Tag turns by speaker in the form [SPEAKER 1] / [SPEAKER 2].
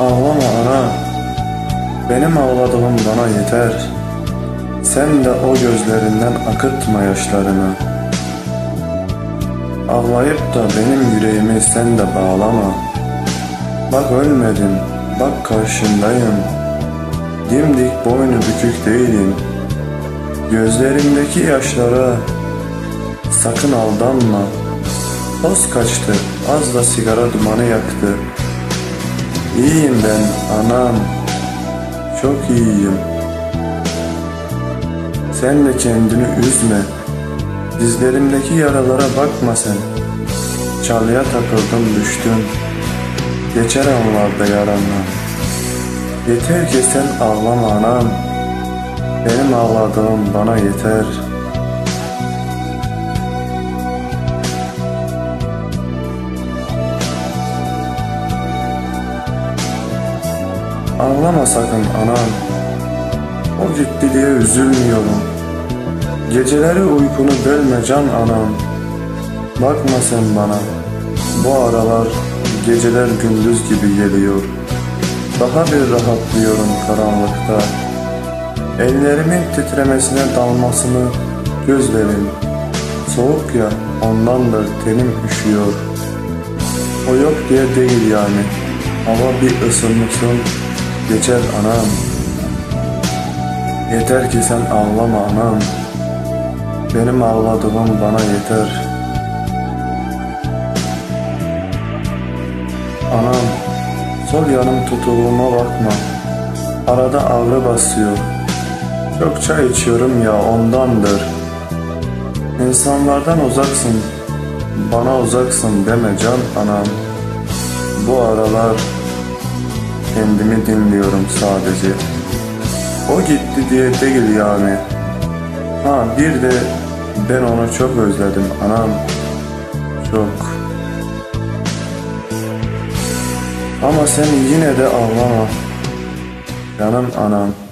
[SPEAKER 1] Ağlama ana. Benim ağladığım bana yeter. Sen de o gözlerinden akıtma yaşlarını. Ağlayıp da benim yüreğimi sen de bağlama. Bak ölmedim, bak karşındayım. Dimdik boynu bükük değilim. Gözlerimdeki yaşlara sakın aldanma. Toz kaçtı, az da sigara dumanı yaktı. İyiyim ben anam, çok iyiyim. Sen de kendini üzme. Dizlerimdeki yaralara bakma sen. Çalıya takıldım düştüm. Geçer anlarda yaranla. Yeter ki sen ağlama anam. Benim ağladığım bana yeter. Ağlama sakın anam. O gitti diye üzülmüyorum. Geceleri uykunu bölme can anam. Bakma sen bana. Bu aralar geceler gündüz gibi geliyor. Daha bir rahatlıyorum karanlıkta. Ellerimin titremesine dalmasını gözlerim. Soğuk ya ondandır tenim üşüyor. O yok diye değil yani. Hava bir ısınmışsın geçer anam. Yeter ki sen ağlama anam. Benim ağladığım bana yeter. Anam, sol yanım tutuluğuma bakma. Arada ağrı basıyor. Çok çay içiyorum ya ondandır. İnsanlardan uzaksın, bana uzaksın deme can anam. Bu aralar kendimi dinliyorum sadece. O gitti diye değil yani. Ha bir de ben onu çok özledim anam. Çok. Ama sen yine de ağlama. Canım anam.